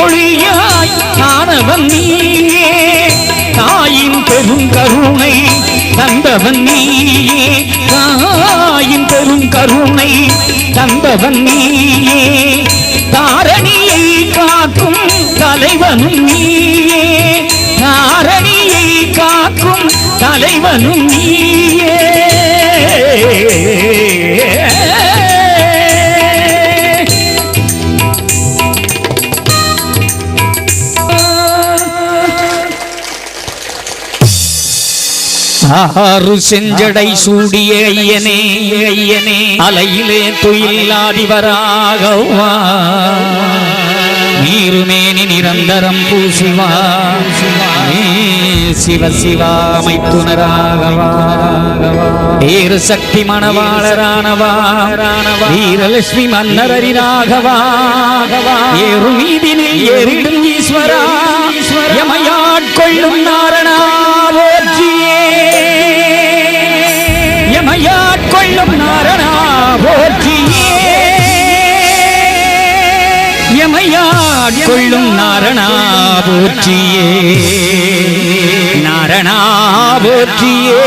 பேரொளியாய் ஆனவன் நீயே. தாயின் பெருங்கருணை தந்தவன் நீயே. தாயின் பெருங்கருணை தந்தவன் நீயே. தாரணியை காக்கும் தலைவனும் நீயே. தாரணியை காக்கும் தலைவனும் நீயே. ஆறு செஞ்சடை சூடிய ஐயனே ஐயனே அலையிலே துயிலாதிவராகவா நீருமேனி நிரந்தரம் பூசிவா. சிவ சிவாமை துணராகவா வீர சக்தி மணவாளரானவா. வீரலட்சுமி மன்னரரி ராகவா ஏறு மீதினில் ஏறிடும் ஈஸ்வரா. யமையாட்கொள்ளும் நாரண போற்றியே. எமையாட் கொள்ளும் நாரணா போற்றியே நாரணா போற்றியே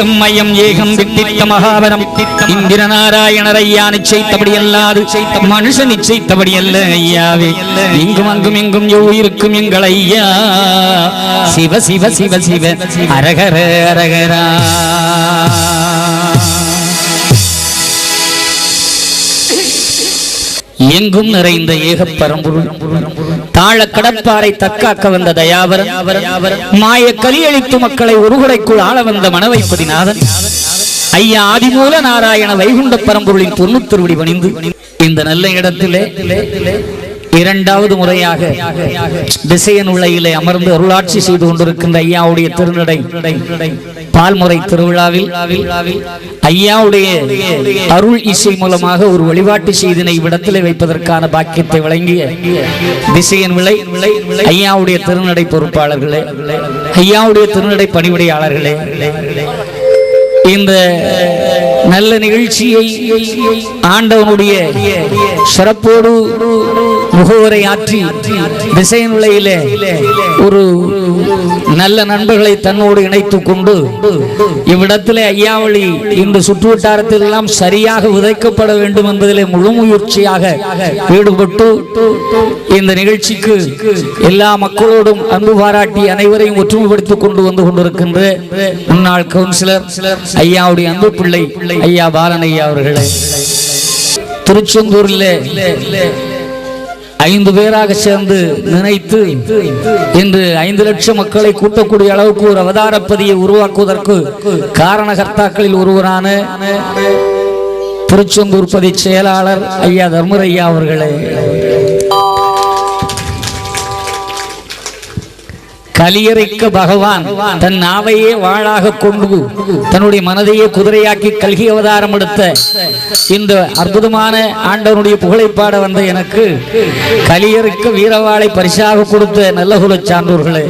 போற்றியே தேசம் மயம் ஏகம் வித்தித்த மகாவரம் இந்திர நாராயணர் ஐயா நிச்சயித்தபடி அல்லாது மனுஷ நிச்சயித்தபடி அல்ல ஐயாவே இங்கும் அங்கும் எங்கும் இருக்கும் எங்கள் ஐயா. சிவ சிவ சிவ சிவ அரகர அரகரா. எங்கும் நிறைந்த ஏகப் பரம்பொருள் தாழ கடற்பாறை தற்காக்க வந்த தயாவரன் மாய கலியழித்து மக்களை ஒருகுடைக்குள் ஆள வந்த மனவைப்பதிநாதன் ஐயா ஆதிமூல நாராயண வைகுண்ட பரம்பொருளின் தொண்ணூத்திருவடி பணிந்து இந்த நல்ல இடத்திலே இரண்டாவது முறையாக திசையன் உலகிலே அமர்ந்து அருளாட்சி செய்து கொண்டிருக்கின்ற ஐயாவுடைய திருநடை பால்முறை திருவிழாவில் ஐயாவுடைய அருள் இசை மூலமாக ஒரு வழிபாட்டு செய்தினை விடத்திலே வைப்பதற்கான பாக்கியத்தை வழங்கிய திசையன் விளை ஐயாவுடைய திருநடை பொறுப்பாளர்களே ஐயாவுடைய திருநடை பணிவிடையாளர்களே இந்த நல்ல நிகழ்ச்சியை ஆண்டவனுடைய சிறப்போடு முகவரை ஆற்றி திசை ஒரு நல்ல நண்பர்களை தன்னோடு இணைத்துக் கொண்டு இவ்விடத்திலே ஐயாவளி இந்த சுற்றுவட்டாரத்தில் எல்லாம் சரியாக விதைக்கப்பட வேண்டும் என்பதிலே முழு முயற்சியாக ஈடுபட்டு இந்த நிகழ்ச்சிக்கு எல்லா மக்களோடும் அன்பு பாராட்டி அனைவரையும் ஒற்றுமைப்படுத்திக் கொண்டு வந்து கொண்டிருக்கின்ற முன்னாள் கவுன்சிலர் ஐயாவுடைய அன்பு பிள்ளை ஐயா பாலன் ஐயா அவர்களே. திருச்செந்தூரில் ஐந்து பேராக சேர்ந்து நினைத்து இன்று ஐந்து லட்சம் மக்களை கூட்டக்கூடிய அளவுக்கு ஒரு அவதாரப்பதியை உருவாக்குவதற்கு காரணகர்த்தாக்களில் ஒருவரான திருச்செந்தூர் பதி செயலாளர் ஐயா தர்மரையா அவர்களே. கலியறைக்கு பகவான் தன் நாவையே வாழாக கொண்டு தன்னுடைய மனதையே குதிரையாக்கி கல்கி அவதாரம் எடுத்த இந்த அற்புதமான ஆண்டவனுடைய புகழைப்பாட வந்த எனக்கு கலியருக்கு வீரவாளை பரிசாக கொடுத்த நல்ல குல சான்றோர்களே.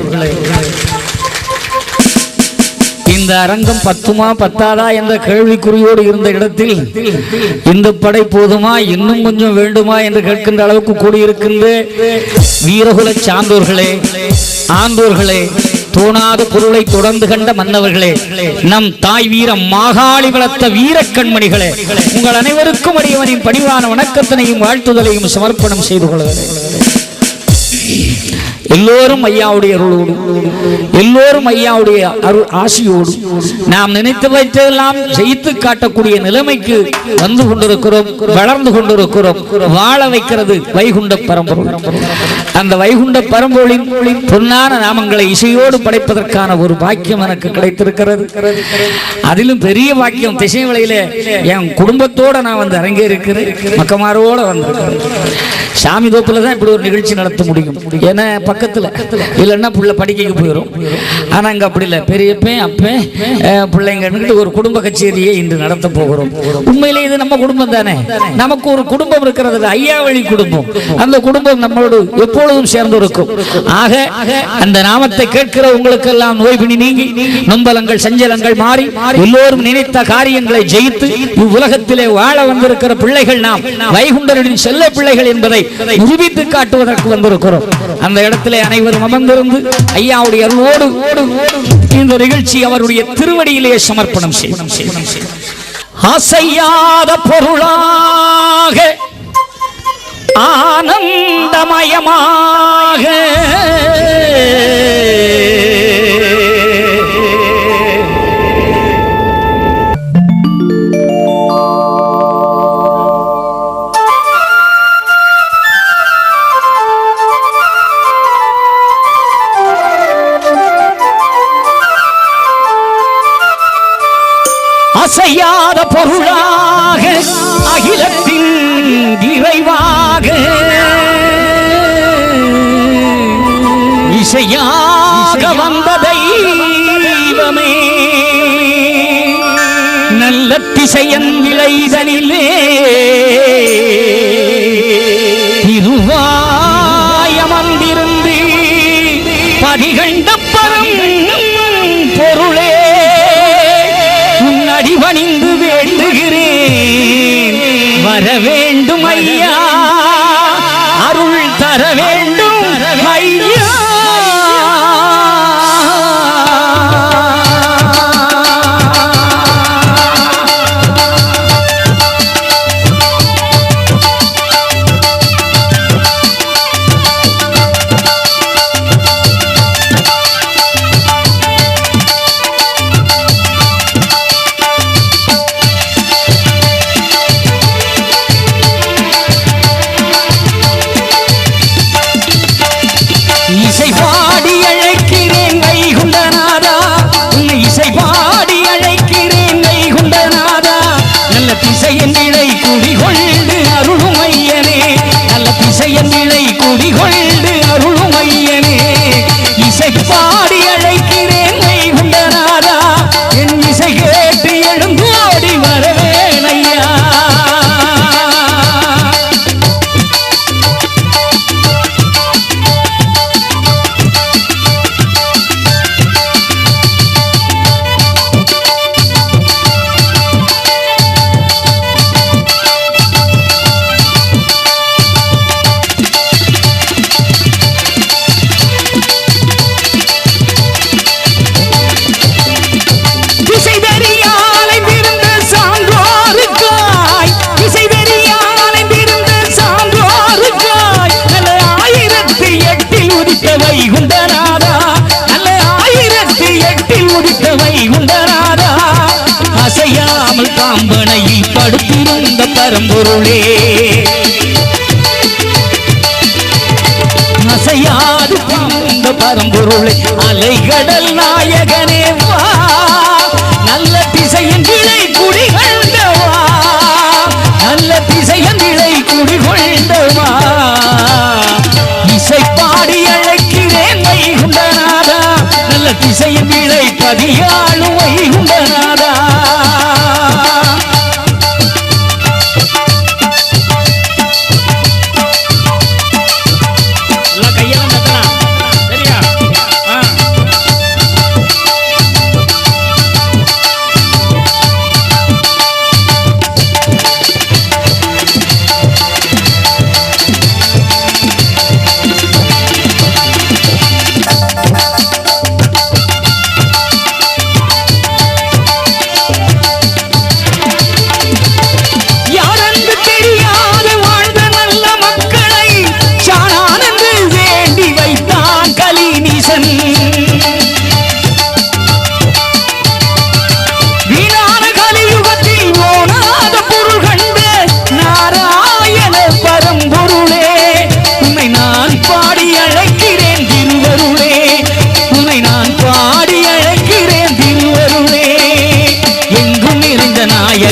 இந்த அரங்கம் பத்துமா பத்தாதா என்ற கேள்விக்குறியோடு இருந்த இடத்தில் இந்த படை போதுமா இன்னும் கொஞ்சம் வேண்டுமா என்று கேட்கின்ற அளவுக்கு கூடியிருக்கின்ற வீரகுல சான்றோர்களே. ஆந்தோர்களே தோணாத பொருளை தொடர்ந்து கண்ட மன்னவர்களே நம் தாய் வீரம் மாகாளி வளர்த்த வீரக்கண்மணிகளே உங்கள் அனைவருக்கும் அடியவனின் பணிவான வணக்கத்தினையும் வாழ்த்துதலையும் சமர்ப்பணம் செய்து கொள்கிறேன் எல்லோரும் ஐயாவுடைய அருளோடு எல்லோரும் ஐயாவுடைய அருள் ஆசியோடு நாம் நினைத்து வைத்ததெல்லாம் ஜெயித்து காட்டக்கூடிய நிலைமைக்கு வந்து கொண்டிருக்கிறோம் வளர்ந்து கொண்டிருக்கிறோம் வாழ வைக்கிறது வைகுண்ட பரம்பொருள். அந்த வைகுண்ட பரம்பொருளின் பொன்னான நாமங்களை இசையோடு படைப்பதற்கான ஒரு பாக்கியம் எனக்கு கிடைத்திருக்கிறது. அதிலும் பெரிய பாக்கியம் திசை வழியில என் குடும்பத்தோட நான் வந்து அரங்கேறிருக்கிறேன். மக்கமாரோட வந்திருக்கிறேன். சாமி தோப்புல தான் இப்படி ஒரு நிகழ்ச்சி நடத்த முடியும். ஏன்னா பக்கத்தில். இல்லைன்னா பிள்ளை படிக்க போயிடும் ஆனால் இங்கே அப்படி இல்லை. பெரியப்பேன் அப்பேன் அஹ், பிள்ளைங்கன்னு ஒரு குடும்ப கச்சேரியை இன்று நடத்த போகிறோம். உண்மையிலே இது நம்ம குடும்பம் தானே? நமக்கு ஒரு குடும்பம் இருக்கிறது ஐயா வழி குடும்பம். அந்த குடும்பம் நம்மளோடு எப்பொழுதும் சேர்ந்து இருக்கும் ஆக அந்த நாமத்தை கேட்கிற உங்களுக்கெல்லாம் நோய் பிணி நீங்கி நொம்பலங்கள் சஞ்சலங்கள் மாறி எல்லோரும் நினைத்த காரியங்களை ஜெயித்து இவ்வுலகத்திலே வாழ வந்திருக்கிற பிள்ளைகள் நாம் வைகுண்டரின் செல்ல பிள்ளைகள் என்பதை நிரூபித்து காட்டுவதற்கு வந்திருக்கிறோம். அந்த இடத்தை இடத்திலே அனைவரும் அமர்ந்திருந்து ஐயாவுடைய அருளோடு இந்த நிகழ்ச்சி அவருடைய திருவடியிலே சமர்ப்பணம் செய்யும் அசையாத பொருளாக ஆனந்தமயமாக இசையாக வந்த தெய்வமே நல்ல திசையன் விளைதனிலே. திருவாயமர்ந்திருந்து பதிகண்ட பரம் பொருளே. உன் அடிபணிந்து வேண்டுகிறேன். வர வேண்டும் ஐயா. அருள் தர வேண்டும் ஐயா காம்பனையில் படுத்திருந்த பரம்பொருளே. அசையாது இந்த பரம்பொருளை. அலைகடல் நாயகனே வா. நல்ல திசையின் விளை குடிகொண்டவா நல்ல திசையின் விளை குடிகொண்டவா இசை பாடி அழைக்கிறேன் வைகுண்டநாதா. நல்ல திசையின் விளை பதியா.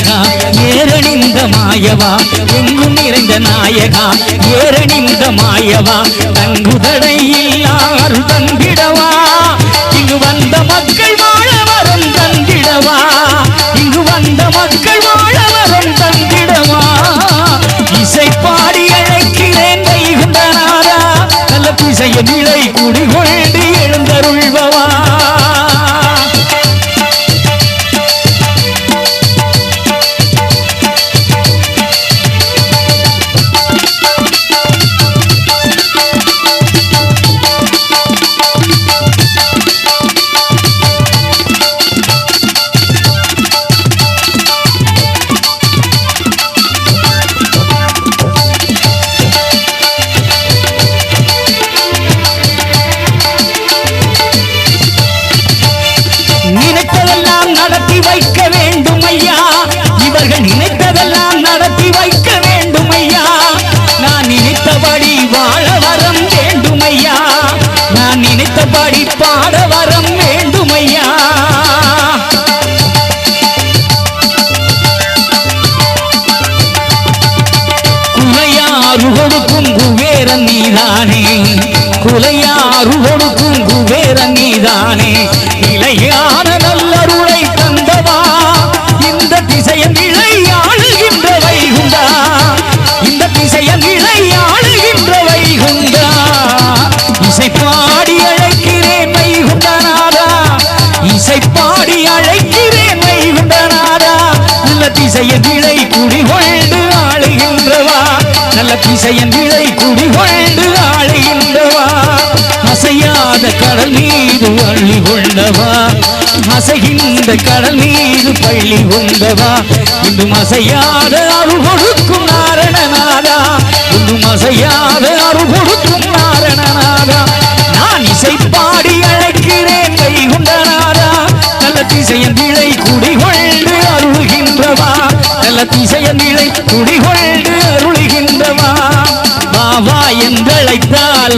நாயகா ஏரணிந்த மாயவா எங்கும் நிறைந்த நாயகா ஏரணிந்த மாயவா தங்குதடை இல்லார் தந்திடவா. இங்கு வந்த மக்கள் வாழ வரும் தந்திடவா. இங்கு வந்த மக்கள் வாழ வரும் தந்திடவா. இசைப்பாடி அழைக்கிறேன் வைகுந்தநாதா நல்ல பிசைய நிலை குடிவா நினைத்ததெல்லாம் நடத்தி வைக்க வேண்டும் ஐயா நான் நினைத்தபடி வாழ வரம் வேண்டும் ஐயா நான் நினைத்தபடி பாட வரம் வேண்டும் ஐயா குலையாறு கொடுக்கும் குபேர நீதானே. குலையாறு கொடுக்கும் குபேர நீதானே. பிசையன் விளை இழை குடிகொண்டு ஆளுகின்றவா? நல்ல திசையன் இழை குடிகொண்டு ஆளுகின்றவா? அசையாத கடல் மீது அள்ளி கொண்டவா? அசைகின்ற கடல் மீது பள்ளி கொண்டவா? இன்றும் அசையாத அருள் கொடுக்கும் நாரணநாதா? இன்றும் அசையாத அருள் கொடுக்கும் நாரணநாதா? நான் இசைப்பாடி பாடி அழைக்கிறேன் வைகுண்டநாதா. நல்ல திசையன் விளை குடிகொண்டு அருள்கின்றவா நல்ல திசையன் துடிகொண்டு குடிகொண்டு அருள்கின்றவா. வா வா என்றழைத்தால்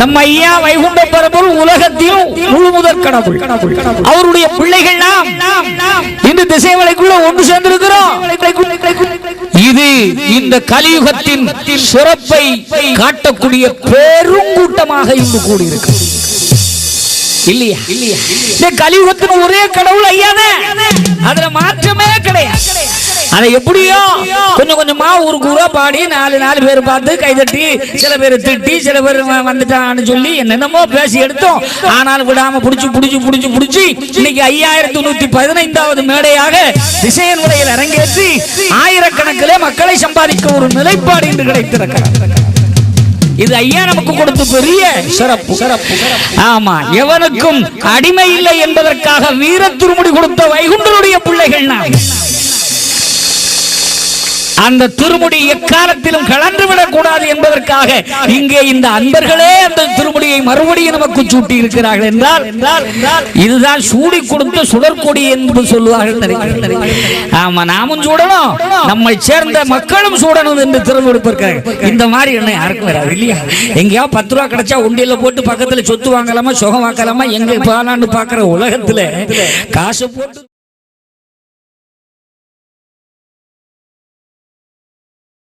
நம்ம ஐயா வைகுண்ட பரம்பர் உலகத்திலும் முழு முதற் கடவுள். அவருடைய பிள்ளைகள் நாம். இந்த திசைவலைக்குள்ள ஒன்று சேர்ந்திருக்கிறோம். இது இந்த கலியுகத்தின் சிறப்பை காட்டக்கூடிய பெருங்கூட்டமாக இங்கு கூடியிருக்கு இல்லையா இல்லையா? இந்த கலியுகத்தின் ஒரே கடவுள் ஐயானே. அதுல மாற்றமே கிடையாது. அதை எப்படியோ கொஞ்சம் கொஞ்சமா ஒரு ஊரா பாடி நாலு நாலு பேர் பார்த்து கைதட்டி சில பேர் திட்டி சில பேர் வந்துட்டான்னு சொல்லி என்னென்னமோ பேசி எடுத்தோம். ஆனால் விடாம புடிச்சு புடிச்சு புடிச்சு புடிச்சு இன்னைக்கு ஐயாயிரத்தி நூத்தி பதினைந்தாவது மேடையாக திசையன் உரையில் அரங்கேற்றி ஆயிரக்கணக்கிலே மக்களை சம்பாதிக்க ஒரு நிலைப்பாடு என்று கிடைத்திருக்கிறார் இது ஐயா நமக்கு கொடுத்த பெரிய சிறப்பு. சிறப்பு ஆமா எவனுக்கும் அடிமை இல்லை என்பதற்காக வீர திருமுடி கொடுத்த வைகுண்டருடைய பிள்ளைகள் நான் அந்த திருமுடி எக்காலத்திலும் கலந்துவிடக் கூடாது என்பதற்காக இங்கே இந்த அன்பர்களே அந்த திருமுடியை மறுபடியும் நமக்கு சூட்டி இருக்கிறார்கள் என்றால் இதுதான் சூடி கொடுத்த சுடற்கொடி என்று சொல்லுவார்கள் ஆமா நாமும் சூடணும். நம்மை சேர்ந்த மக்களும் சூடணும் என்று திறமெடுப்பிருக்காங்க இந்த மாதிரி என்ன யாருக்கும் வராது இல்லையா? எங்கேயா பத்து ரூபா கிடைச்சா உண்டியில போட்டு பக்கத்துல சொத்து வாங்கலாமா சுகம் வாங்கலாமா எங்க பாலான்னு பாக்குற உலகத்துல காசு போட்டு